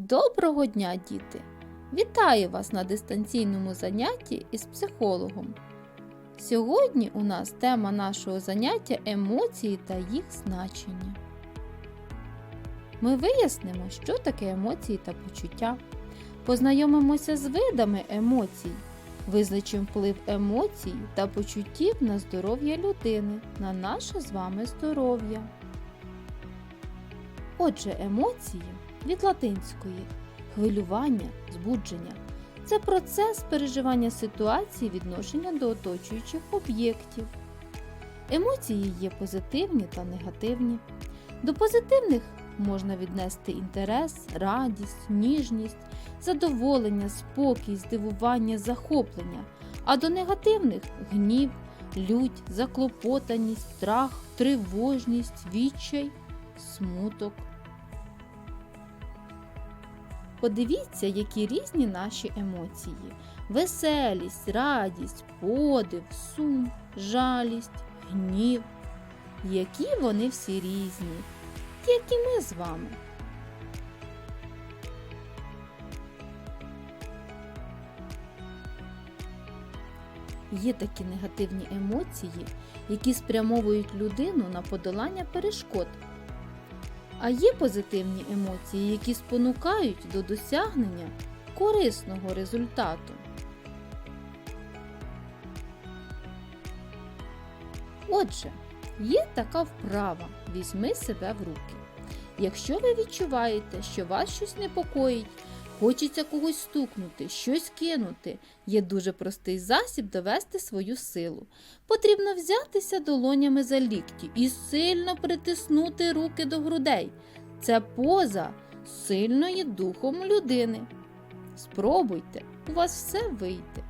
Доброго дня, діти! Вітаю вас на дистанційному занятті із психологом. Сьогодні у нас тема нашого заняття емоції та їх значення. Ми вияснимо, що таке емоції та почуття. Познайомимося з видами емоцій, визначимо вплив емоцій та почуттів на здоров'я людини, на наше з вами здоров'я. Отже, емоції від латинської хвилювання, збудження. Це процес переживання ситуації відношення до оточуючих об'єктів. Емоції є позитивні та негативні. До позитивних можна віднести інтерес, радість, ніжність, задоволення, спокій, здивування, захоплення, а до негативних гнів, лють, заклопотаність, страх, тривожність, відчай, смуток. Подивіться, які різні наші емоції: веселість, радість, подив, сум, жалість, гнів. Які вони всі різні, як і ми з вами. Є такі негативні емоції, які спрямовують людину на подолання перешкод. А є позитивні емоції, які спонукають до досягнення корисного результату. Отже, є така вправа візьми себе в руки. Якщо ви відчуваєте, що вас щось непокоїть, хочеться когось стукнути, щось кинути, є дуже простий засіб довести свою силу. Потрібно взятися долонями за лікті і сильно притиснути руки до грудей. Це поза сильної духом людини. Спробуйте, у вас все вийде.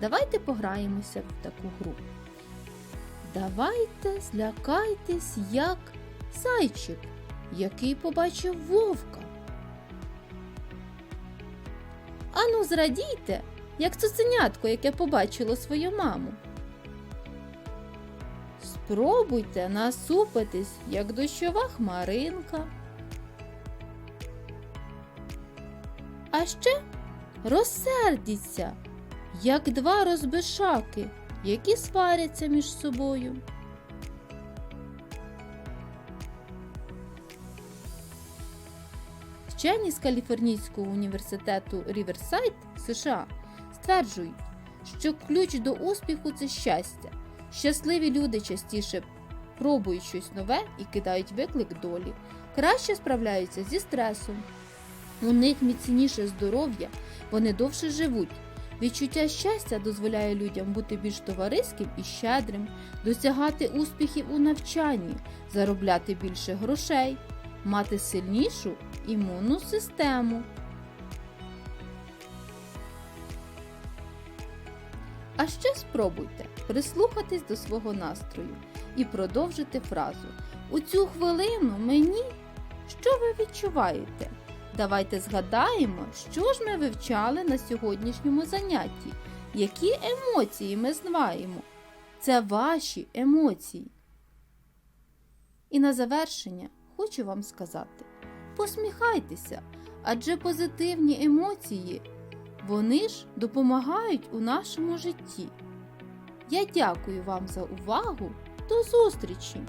Давайте пограємося в таку гру. Давайте злякайтесь, як зайчик, який побачив вовка. Ану, зрадійте, як цуценятко, яке побачило свою маму. Спробуйте насупитись, як дощова хмаринка. А ще розсердіться, як два розбишаки, які сваряться між собою. Вчені з Каліфорнійського університету Ріверсайд США стверджують, що ключ до успіху це щастя. Щасливі люди частіше пробують щось нове і кидають виклик долі, краще справляються зі стресом. У них міцніше здоров'я, вони довше живуть. Відчуття щастя дозволяє людям бути більш товариським і щедрим, досягати успіхів у навчанні, заробляти більше грошей, мати сильнішу імунну систему. А ще спробуйте прислухатись до свого настрою і продовжити фразу. У цю хвилину мені що ви відчуваєте? Давайте згадаємо, що ж ми вивчали на сьогоднішньому занятті, які емоції ми знаємо. Це ваші емоції. І на завершення хочу вам сказати: посміхайтеся, адже позитивні емоції вони ж допомагають у нашому житті. Я дякую вам за увагу. До зустрічі!